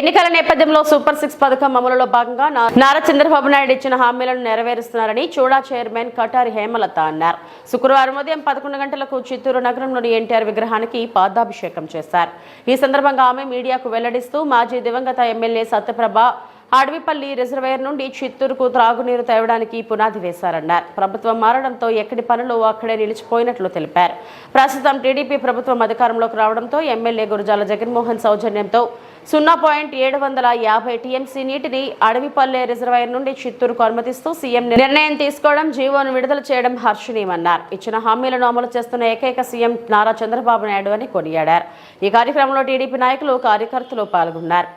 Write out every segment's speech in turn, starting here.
ఎన్నికల నేపథ్యంలో super six పథకం అమలులో భాగంగా నారా చంద్రబాబు నాయుడు ఇచ్చిన హామీలను నెరవేరుస్తున్నారని చూడా చైర్మన్ కటారి హేమలత అన్నారు. శుక్రవారం ఉదయం పదకొండు గంటలకు చిత్తూరు నగరంలోని ఎన్టీఆర్ విగ్రహానికి పాదాభిషేకం చేశారు. ఈ సందర్భంగా ఆమె మీడియాకు వెల్లడిస్తూ మాజీ దివంగత ఎమ్మెల్యే సత్యప్రభ అడవిపల్లి రిజర్వేయర్ నుండి చిత్తూరుకు త్రాగునీరు తేవడానికి పునాది వేశారన్నారు. ప్రభుత్వం మారడంతో ఎక్కడి పనులు అక్కడే నిలిచిపోయినట్లు తెలిపారు. ప్రస్తుతం టీడీపీ ప్రభుత్వం అధికారంలోకి రావడంతో ఎమ్మెల్యే గురజాల జగన్మోహన్ సౌజన్యంతో సున్నా పాయింట్ ఏడు వందల యాభై టీఎంసీ నీటిని అడవిపల్లె రిజర్వాయర్ నుండి చిత్తూరుకు అనుమతిస్తూ సీఎం నిర్ణయం తీసుకోవడం జీవోను విడుదల చేయడం హర్షణీయమన్నారు. ఇచ్చిన హామీలను అమలు చేస్తున్న ఏకైక సీఎం నారా చంద్రబాబు నాయుడు అని కొనియాడారు. ఈ కార్యక్రమంలో టీడీపీ నాయకులు కార్యకర్తలు పాల్గొన్నారు.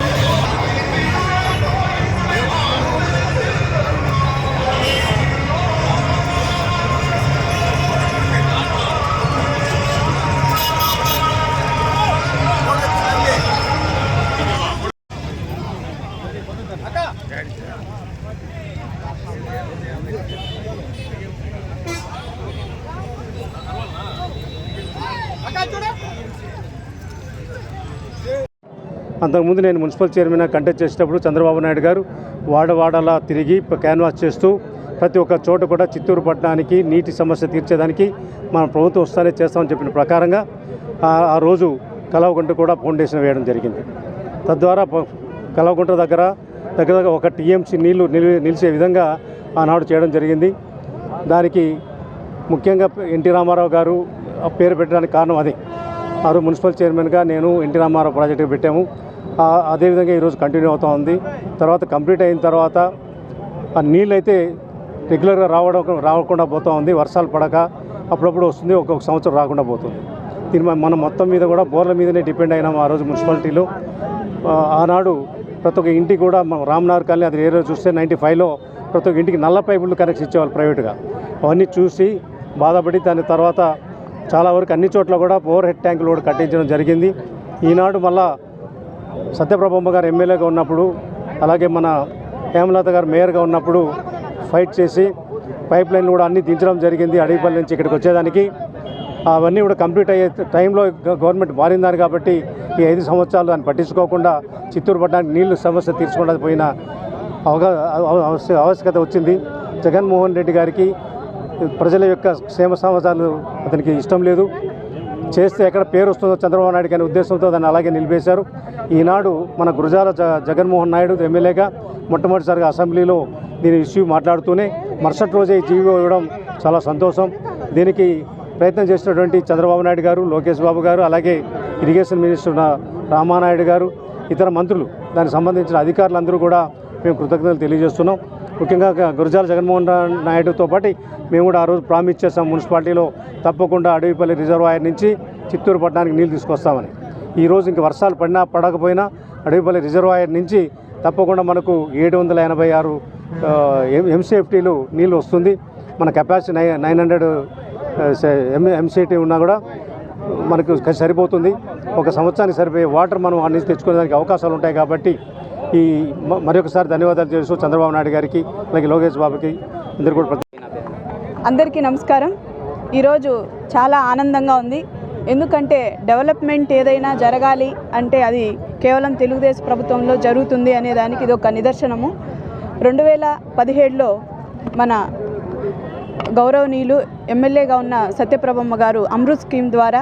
అంతకుముందు నేను మున్సిపల్ చైర్మన్ కంటెస్ట్ చేసేటప్పుడు చంద్రబాబు నాయుడు గారు వాడవాడలా తిరిగి క్యాన్వాస్ చేస్తూ ప్రతి ఒక్క చోట కూడా చిత్తూరు పట్టణానికి నీటి సమస్య తీర్చేదానికి మన ప్రభుత్వం వస్తానే చేస్తామని చెప్పిన ప్రకారంగా ఆ- రోజు కలవగుంట కూడా ఫౌండేషన్ వేయడం జరిగింది. తద్వారా కలవగుంట దగ్గర దగ్గర ఒక టీఎంసీ నీళ్ళు నిలి నిలిచే విధంగా ఆనాడు చేయడం జరిగింది. దానికి ముఖ్యంగా ఎన్టీ రామారావు గారు పేరు పెట్టడానికి కారణం అదే. ఆ మున్సిపల్ చైర్మన్గా నేను ఎన్టీ రామారావు ప్రాజెక్టు పెట్టాము. అదేవిధంగా ఈరోజు కంటిన్యూ అవుతూ ఉంది. తర్వాత కంప్లీట్ అయిన తర్వాత ఆ నీళ్ళు అయితే రెగ్యులర్గా రావడం రాకుండా పోతూ ఉంది. వర్షాలు పడక అప్పుడప్పుడు వస్తుంది ఒక్కొక్క సంవత్సరం రాకుండా పోతుంది. దీని మనం మొత్తం మీద కూడా బోర్ల మీదనే డిపెండ్ అయినాం ఆ రోజు మున్సిపాలిటీలో. ఆనాడు ప్రతి ఒక్క ఇంటికి కూడా మనం రామ్నగర్ కాలనీ అది ఏరియా చూస్తే నైంటీ ఫైవ్లో ప్రతి ఒక్క ఇంటికి నల్ల పైపులు కనెక్షన్ ఇచ్చేవాళ్ళు ప్రైవేట్గా. అవన్నీ చూసి బాధపడి దాని తర్వాత చాలా వరకు అన్ని చోట్ల కూడా ఓవర్ హెడ్ ట్యాంకులు కూడా కట్టించడం జరిగింది. ఈనాడు మళ్ళా సత్యప్రభమ్మ గారు ఎమ్మెల్యేగా ఉన్నప్పుడు అలాగే మన హేమలత గారు మేయర్గా ఉన్నప్పుడు ఫైట్ చేసి పైప్ లైన్ కూడా అన్నీ దించడం జరిగింది అడవిపల్లి నుంచి ఇక్కడికి వచ్చేదానికి. అవన్నీ కూడా కంప్లీట్ అయ్యే టైంలో గవర్నమెంట్ మారిందని కాబట్టి ఈ ఐదు సంవత్సరాలు దాన్ని పట్టించుకోకుండా చిత్తూరు పట్టణానికి నీళ్ళు సమస్య తీర్చుకోవడానికి పోయిన అవగా ఆవశ్యకత వచ్చింది. జగన్మోహన్ రెడ్డి గారికి ప్రజల యొక్క క్షేమ సమాచారాలు అతనికి ఇష్టం లేదు. చేస్తే ఎక్కడ పేరు వస్తుందో చంద్రబాబు నాయుడు అనే ఉద్దేశంతో దాన్ని అలాగే నిలిపేశారు. ఈనాడు మన గురజాల జ జగన్మోహన్ నాయుడు ఎమ్మెల్యేగా మొట్టమొదటిసారిగా అసెంబ్లీలో దీని ఇష్యూ మాట్లాడుతూనే మరుసటి రోజే జీవో ఇవ్వడం చాలా సంతోషం. దీనికి ప్రయత్నం చేసినటువంటి చంద్రబాబు నాయుడు గారు లోకేష్ బాబు గారు అలాగే ఇరిగేషన్ మినిస్టర్ రామానాయుడు గారు ఇతర మంత్రులు దానికి సంబంధించిన అధికారులందరూ కూడా మేము కృతజ్ఞతలు తెలియజేస్తున్నాం. ముఖ్యంగా గురజాల జగన్మోహన్ నాయుడుతో పాటు మేము కూడా ఆ రోజు ప్రామిస్ చేస్తాం మున్సిపాలిటీలో తప్పకుండా అడవిపల్లి రిజర్వాయర్ నుంచి చిత్తూరు పట్టణానికి నీళ్ళు తీసుకొస్తామని. ఈరోజు ఇంక వర్షాలు పడినా పడకపోయినా అడవిపల్లి రిజర్వాయర్ నుంచి తప్పకుండా మనకు ఏడు వందల ఎనభై ఆరు ఎంసీఎఫ్టీలు నీళ్ళు వస్తుంది. మన కెపాసిటీ నై నైన్ హండ్రెడ్ ఎం ఎంసీటీ ఉన్నా కూడా మనకు సరిపోతుంది. ఒక సంవత్సరానికి సరిపోయే వాటర్ మనం అన్ని తెచ్చుకునేదానికి అవకాశాలు ఉంటాయి కాబట్టి ఈ మరొకసారి ధన్యవాదాలు తెలుసు చంద్రబాబు నాయుడు గారికి అలాగే లోకేష్ బాబుకి అందరికీ కూడా అందరికీ నమస్కారం. ఈరోజు చాలా ఆనందంగా ఉంది. ఎందుకంటే డెవలప్మెంట్ ఏదైనా జరగాలి అంటే అది కేవలం తెలుగుదేశం ప్రభుత్వంలో జరుగుతుంది అనే దానికి ఇది ఒక నిదర్శనము. రెండు వేల పదిహేడులో మన గౌరవనీయులు ఎమ్మెల్యేగా ఉన్న సత్యప్రభమ్మ గారు అమృత్ స్కీమ్ ద్వారా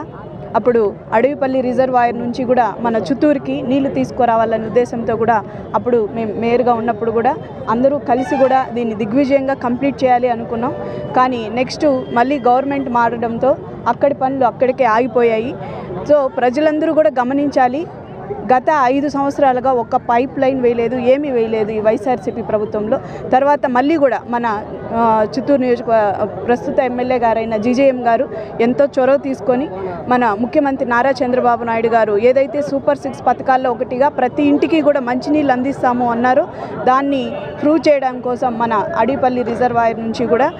అప్పుడు అడవిపల్లి రిజర్వాయర్ నుంచి కూడా మన చిత్తూరుకి నీళ్ళు తీసుకురావాలనే ఉద్దేశంతో కూడా అప్పుడు మేము మేయర్గా ఉన్నప్పుడు కూడా అందరూ కలిసి కూడా దీన్ని దిగ్విజయంగా కంప్లీట్ చేయాలి అనుకున్నాం. కానీ నెక్స్ట్ మళ్ళీ గవర్నమెంట్ మారడంతో అక్కడి పనులు అక్కడికే ఆగిపోయాయి. సో ప్రజలందరూ కూడా గమనించాలి. గత ఐదు సంవత్సరాలుగా ఒక్క పైప్ లైన్ వేయలేదు ఏమీ వేయలేదు ఈ వైఎస్ఆర్సీపీ ప్రభుత్వంలో. తర్వాత మళ్ళీ కూడా మన చిత్తూరు నియోజక ప్రస్తుత ఎమ్మెల్యే గారైన జీజేఎం గారు ఎంతో చొరవ తీసుకొని మన ముఖ్యమంత్రి నారా చంద్రబాబు నాయుడు గారు ఏదైతే సూపర్ సిక్స్ పథకాల్లో ఒకటిగా ప్రతి ఇంటికి కూడా మంచినీళ్ళు అందిస్తాము అన్నారు దాన్ని ప్రూవ్ చేయడం కోసం మన అడిపల్లి రిజర్వాయర్ నుంచి కూడా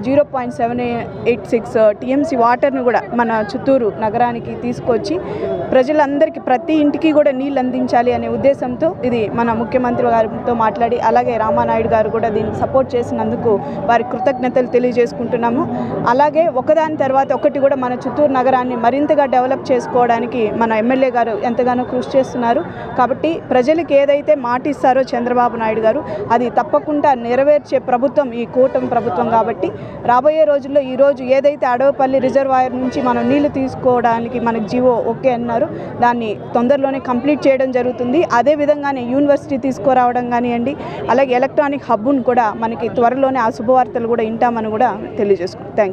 zero point seven eight six TMC వాటర్ను కూడా మన చిత్తూరు నగరానికి తీసుకొచ్చి ప్రజలందరికీ ప్రతి ఇంటికి కూడా నీళ్ళు అందించాలి అనే ఉద్దేశంతో ఇది మన ముఖ్యమంత్రి గారితో మాట్లాడి అలాగే రామానాయుడు గారు కూడా దీన్ని సపోర్ట్ చేసినందుకు వారి కృతజ్ఞతలు తెలియజేసుకుంటున్నాము. అలాగే ఒకదాని తర్వాత ఒకటి కూడా మన చిత్తూరు నగర నగరాన్ని మరింతగా డెవలప్ చేసుకోవడానికి మన ఎమ్మెల్యే గారు ఎంతగానో కృషి చేస్తున్నారు. కాబట్టి ప్రజలకు ఏదైతే మాట ఇస్తారో చంద్రబాబు నాయుడు గారు అది తప్పకుండా నెరవేర్చే ప్రభుత్వం ఈ కూటమి ప్రభుత్వం కాబట్టి రాబోయే రోజుల్లో ఈరోజు ఏదైతే అడవపల్లి రిజర్వాయర్ నుంచి మనం నీళ్ళు తీసుకోవడానికి మనకు జీవో ఓకే అన్నారు దాన్ని తొందరలోనే కంప్లీట్ చేయడం జరుగుతుంది. అదే విధంగానే యూనివర్సిటీ తీసుకురావడం కానివ్వండి అలాగే ఎలక్ట్రానిక్ హబ్బును కూడా మనకి త్వరలోనే ఆ శుభవార్తలు కూడా వింటామని కూడా తెలియజేసుకుంటాం థ్యాంక్